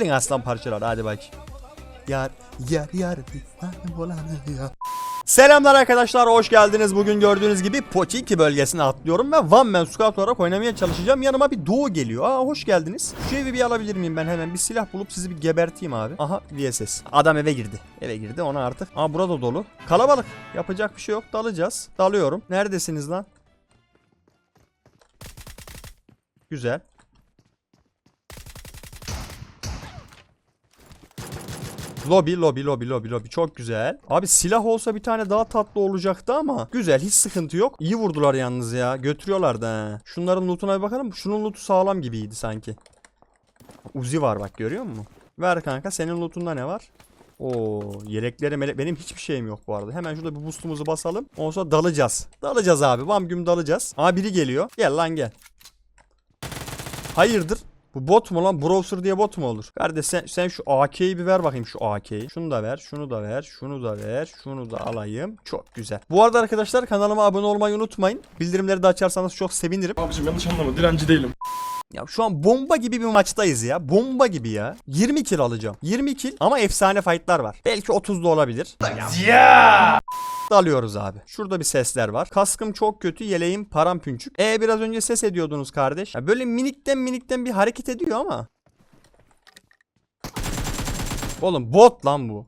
Gelin aslan parçalar hadi bak. Yar yar yar ya. Selamlar arkadaşlar hoş geldiniz. Bugün gördüğünüz gibi Poçinki bölgesine atlıyorum ve One Man Scout olarak oynamaya çalışacağım. Yanıma bir Doğu geliyor. Aa hoş geldiniz. Şu evi bir alabilir miyim ben hemen? Bir silah bulup sizi bir geberteyim abi. Aha VSS. Adam eve girdi. Eve girdi ona artık. Aa burada dolu. Kalabalık. Yapacak bir şey yok. Dalacağız. Dalıyorum. Neredesiniz lan? Güzel. Lobby, lobby, lobby, lobby, lobby. Çok güzel. Abi silah olsa bir tane daha tatlı olacaktı ama. Güzel, hiç sıkıntı yok. İyi vurdular yalnız ya. Götürüyorlar da. Şunların lootuna bir bakalım. Şunun lootu sağlam gibiydi sanki. Uzi var bak görüyor musun? Ver kanka. Senin lootunda ne var? Oo, yelekleri mele- benim hiçbir şeyim yok bu arada. Hemen şurada bir boostumuzu basalım. Ondan sonra dalacağız. Dalacağız abi. Bam güm dalacağız. Aa biri geliyor. Gel lan gel. Hayırdır? Bu bot mu lan? Browser diye bot mu olur? Kardeş sen, sen şu AK'yi bir ver bakayım şu AK'yi. Şunu da ver, şunu da ver, şunu da ver, şunu da alayım. Çok güzel. Bu arada arkadaşlar kanalıma abone olmayı unutmayın. Bildirimleri de açarsanız çok sevinirim. Abicim yanlış anlama direnci değilim. Ya şu an bomba gibi bir maçtayız ya. Bomba gibi ya. 20 kill alacağım. 20 kill ama efsane fightlar var. Belki 30 da olabilir. Dalıyoruz abi. Şurada bir sesler var. Kaskım çok kötü, yeleğim parampünçük. E biraz önce ses ediyordunuz kardeş. Ya böyle minikten minikten bir hareket ediyor ama. Oğlum bot lan bu.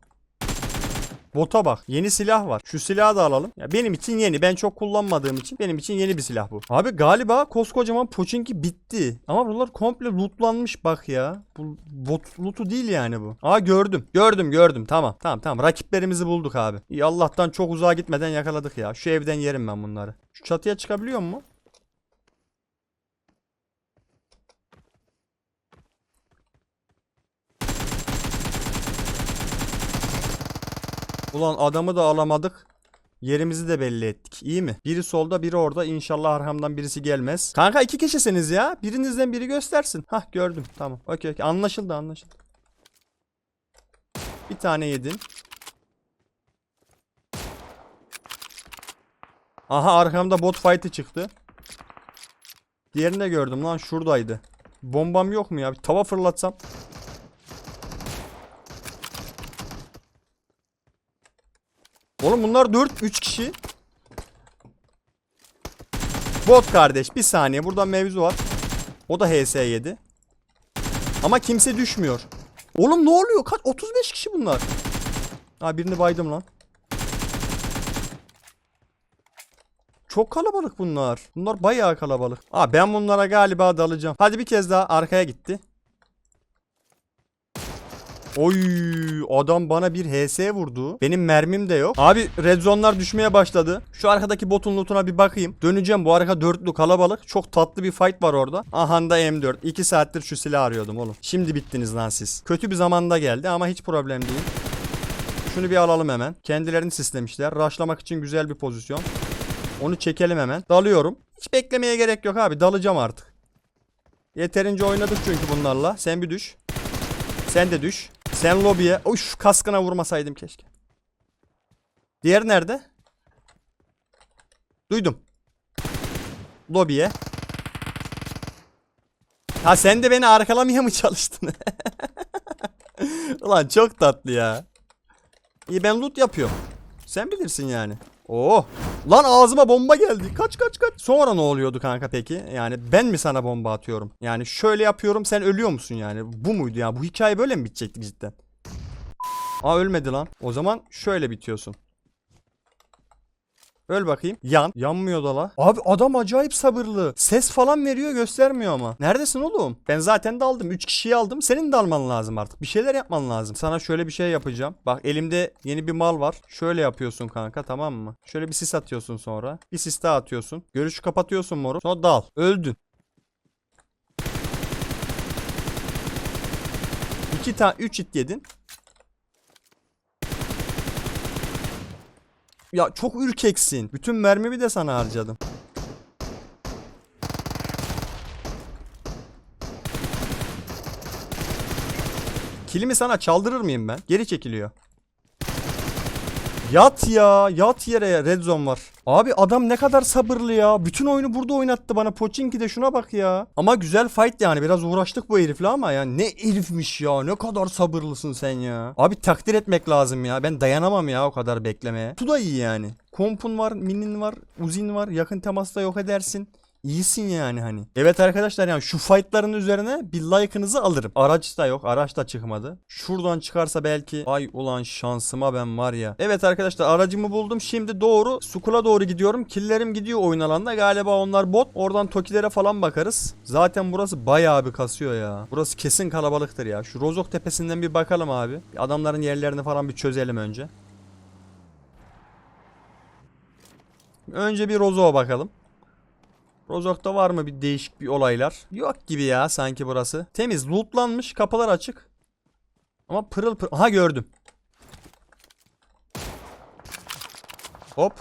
Bota bak. Yeni silah var. Şu silahı da alalım. Ya benim için yeni. Ben çok kullanmadığım için benim için yeni bir silah bu. Abi galiba koskocaman Pochinki bitti. Ama buralar komple lootlanmış bak ya. Bu bot lootu değil yani bu. Aa gördüm. Gördüm gördüm. Tamam. Tamam tamam. Rakiplerimizi bulduk abi. İyi Allah'tan çok uzağa gitmeden yakaladık ya. Şu evden yerim ben bunları. Şu çatıya çıkabiliyor mu? Ulan adamı da alamadık. Yerimizi de belli ettik. İyi mi? Biri solda biri orada. İnşallah arkamdan birisi gelmez. Kanka iki kişisiniz ya. Birinizden biri göstersin. Hah gördüm. Tamam. Okey okey. Anlaşıldı anlaşıldı. Bir tane yedin. Aha arkamda bot fight'ı çıktı. Diğerini de gördüm lan şuradaydı. Bombam yok mu ya? Bir tava fırlatsam. Oğlum bunlar 4 3 kişi. Bot kardeş bir saniye burada mevzu var. O da HS yedi. Ama kimse düşmüyor. Oğlum ne oluyor? Kaç 35 kişi bunlar. Ha birini baydım lan. Çok kalabalık bunlar. Bunlar bayağı kalabalık. Aa ben bunlara galiba dalacağım. Hadi bir kez daha arkaya gitti. Oy adam bana bir HS vurdu. Benim mermim de yok. Abi red zone'lar düşmeye başladı. Şu arkadaki botun lootuna bir bakayım. Döneceğim bu arka dörtlü kalabalık. Çok tatlı bir fight var orada. Aha da M4. 2 saattir şu silahı arıyordum oğlum. Şimdi bittiniz lan siz. Kötü bir zamanda geldi ama hiç problem değil. Şunu bir alalım hemen. Kendilerini sislemişler. Rushlamak için güzel bir pozisyon. Onu çekelim hemen. Dalıyorum. Hiç beklemeye gerek yok abi. Dalacağım artık. Yeterince oynadık çünkü bunlarla. Sen bir düş. Sen de düş. Sen lobiye. Uf kaskına vurmasaydım keşke. Diğer nerede? Duydum. Lobiye. Ha sen de beni arkalamaya mı çalıştın? Ulan çok tatlı ya. İyi ben loot yapıyorum. Sen bilirsin yani. Oo. Lan ağzıma bomba geldi. Kaç kaç kaç. Sonra ne oluyordu kanka peki? Yani ben mi sana bomba atıyorum? Yani şöyle yapıyorum sen ölüyor musun yani? Bu muydu ya? Bu hikaye böyle mi bitecekti cidden? Aa ölmedi lan. O zaman şöyle bitiyorsun. Öl bakayım. Yan. Yanmıyor da la. Abi adam acayip sabırlı. Ses falan veriyor göstermiyor ama. Neredesin oğlum? Ben zaten daldım. 3 kişiyi aldım. Senin de alman lazım artık. Bir şeyler yapman lazım. Sana şöyle bir şey yapacağım. Bak elimde yeni bir mal var. Şöyle yapıyorsun kanka tamam mı? Şöyle bir sis atıyorsun sonra. Bir sis daha atıyorsun. Görüşü kapatıyorsun moru. Sonra dal. Öldün. İki tane 3 hit yedin. Ya çok ürkeksin. Bütün mermimi de sana harcadım. Kilimi sana çaldırır mıyım ben? Geri çekiliyor. Yat ya. Yat yere ya. Red zone var. Abi adam ne kadar sabırlı ya. Bütün oyunu burada oynattı bana. Pochinki de şuna bak ya. Ama güzel fight yani. Biraz uğraştık bu herifle ama ya. Ne herifmiş ya. Ne kadar sabırlısın sen ya. Abi takdir etmek lazım ya. Ben dayanamam ya o kadar beklemeye. Tu da iyi yani. Kompun var, minin var, uzin var. Yakın temasta yok edersin. İyisin yani hani. Evet arkadaşlar yani şu fightların üzerine bir like'ınızı alırım. Araç da yok. Araç da çıkmadı. Şuradan çıkarsa belki ay ulan şansıma ben var ya. Evet arkadaşlar aracımı buldum. Şimdi doğru Sukula doğru gidiyorum. Killerim gidiyor oyun alanında. Galiba onlar bot. Oradan Tokilere falan bakarız. Zaten burası bayağı bir kasıyor ya. Burası kesin kalabalıktır ya. Şu Rozok tepesinden bir bakalım abi. Adamların yerlerini falan bir çözelim önce. Önce bir Rozok'a bakalım. Rozok'ta var mı bir değişik bir olaylar? Yok gibi ya sanki burası. Temiz, lootlanmış, kapılar açık. Ama pırıl pırıl. Aha gördüm. Hop.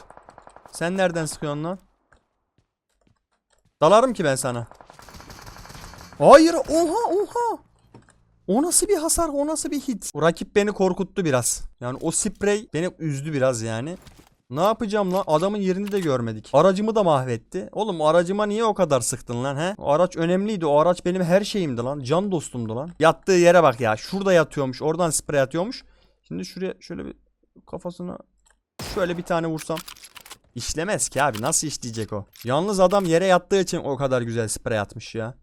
Sen nereden sıkıyorsun lan? Dalarım ki ben sana. Hayır, oha oha. O nasıl bir hasar, o nasıl bir hit? O rakip beni korkuttu biraz. Yani o sprey beni üzdü biraz yani. Ne yapacağım lan? Adamın yerini de görmedik. Aracımı da mahvetti. Oğlum aracıma niye o kadar sıktın lan he? O araç önemliydi. O araç benim her şeyimdi lan. Can dostumdu lan. Yattığı yere bak ya. Şurada yatıyormuş. Oradan sprey atıyormuş. Şimdi şuraya şöyle bir kafasına şöyle bir tane vursam. İşlemez ki abi. Nasıl işleyecek o? Yalnız adam yere yattığı için o kadar güzel sprey atmış ya.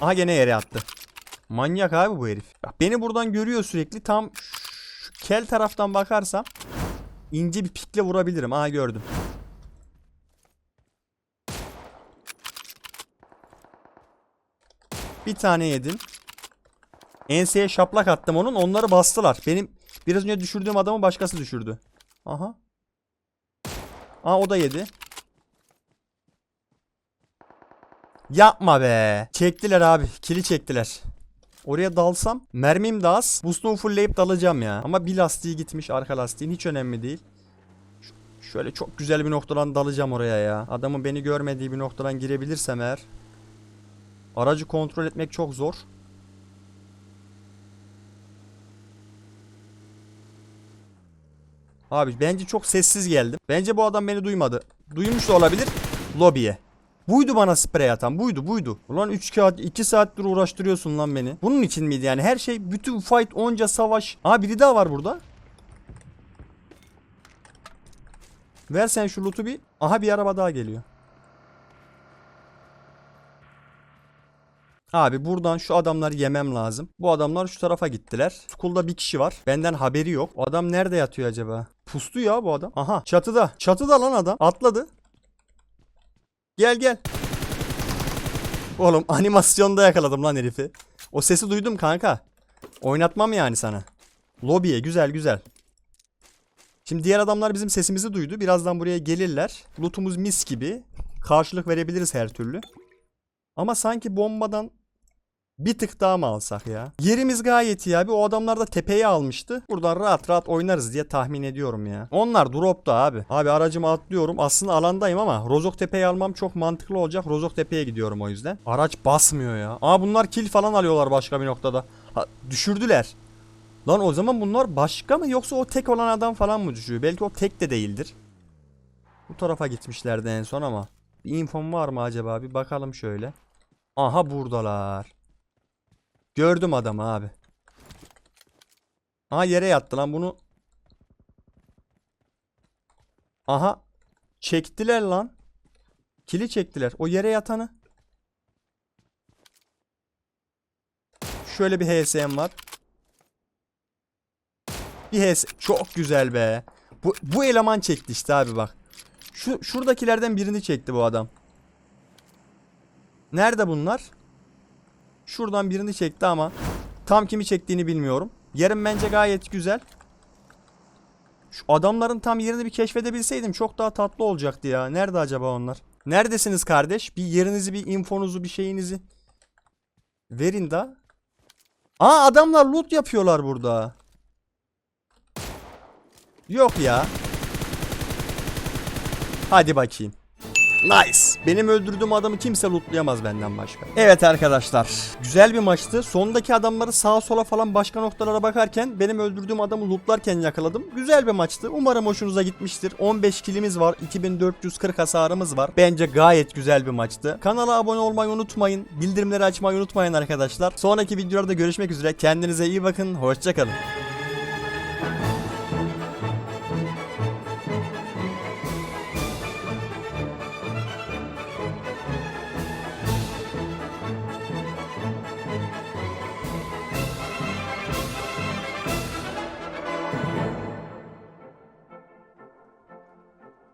Aha gene yere attı. Manyak abi bu herif. Beni buradan görüyor sürekli. Tam kel taraftan bakarsam ince bir pikle vurabilirim. Aha gördüm. Bir tane yedim. Enseye şaplak attım onun. Onları bastılar. Benim biraz önce düşürdüğüm adamı başkası düşürdü. Aha. Aa o da yedi. Yapma be. Çektiler abi. Kili çektiler. Oraya dalsam mermim de az. Boost'umu fullleyip dalacağım ya. Ama bir lastiği gitmiş arka lastiğin hiç önemli değil. Ş- şöyle çok güzel bir noktadan dalacağım oraya ya. Adamın beni görmediği bir noktadan girebilirsem eğer. Aracı kontrol etmek çok zor. Abi bence çok sessiz geldim. Bence bu adam beni duymadı. Duymuş da olabilir. Lobiye. Buydu bana sprey atan. Buydu buydu. Ulan 3 saat 2 saattir uğraştırıyorsun lan beni. Bunun için miydi yani? Her şey bütün fight onca savaş. Aa biri daha var burada. Ver sen şu loot'u bir. Aha bir araba daha geliyor. Abi buradan şu adamları yemem lazım. Bu adamlar şu tarafa gittiler. School'da bir kişi var. Benden haberi yok. O adam nerede yatıyor acaba? Pustu ya bu adam. Aha çatıda. Çatıda lan adam. Atladı. Gel gel. Oğlum animasyonda yakaladım lan herifi. O sesi duydum kanka. Oynatmam yani sana. Lobiye güzel güzel. Şimdi diğer adamlar bizim sesimizi duydu. Birazdan buraya gelirler. Lootumuz mis gibi. Karşılık verebiliriz her türlü. Ama sanki bombadan bir tık daha mı alsak ya? Yerimiz gayet iyi abi. O adamlar da tepeyi almıştı. Buradan rahat rahat oynarız diye tahmin ediyorum ya. Onlar dropta abi. Abi aracıma atlıyorum. Aslında alandayım ama Rozok Tepe'yi almam çok mantıklı olacak. Rozok Tepe'ye gidiyorum o yüzden. Araç basmıyor ya. Aa bunlar kill falan alıyorlar başka bir noktada. Ha, düşürdüler. Lan o zaman bunlar başka mı yoksa o tek olan adam falan mı düşüyor? Belki o tek de değildir. Bu tarafa gitmişlerdi en son ama. Bir infom var mı acaba? Bir bakalım şöyle. Aha buradalar. Gördüm adamı abi. Aha yere yattı lan bunu. Aha. Çektiler lan. Kili çektiler. O yere yatanı. Şöyle bir HSM var. Bir HS. Çok güzel be. Bu, bu eleman çekti işte abi bak. Şu şuradakilerden birini çekti bu adam. Nerede bunlar? Şuradan birini çekti ama tam kimi çektiğini bilmiyorum. Yerim bence gayet güzel. Şu adamların tam yerini bir keşfedebilseydim çok daha tatlı olacaktı ya. Nerede acaba onlar? Neredesiniz kardeş? Bir yerinizi, bir infonuzu, bir şeyinizi verin da. Aa adamlar loot yapıyorlar burada. Yok ya. Hadi bakayım. Nice. Benim öldürdüğüm adamı kimse lootlayamaz benden başka. Evet arkadaşlar. Güzel bir maçtı. Sondaki adamları sağa sola falan başka noktalara bakarken benim öldürdüğüm adamı lootlarken yakaladım. Güzel bir maçtı. Umarım hoşunuza gitmiştir. 15 kilimiz var. 2440 hasarımız var. Bence gayet güzel bir maçtı. Kanala abone olmayı unutmayın. Bildirimleri açmayı unutmayın arkadaşlar. Sonraki videolarda görüşmek üzere. Kendinize iyi bakın. Hoşçakalın.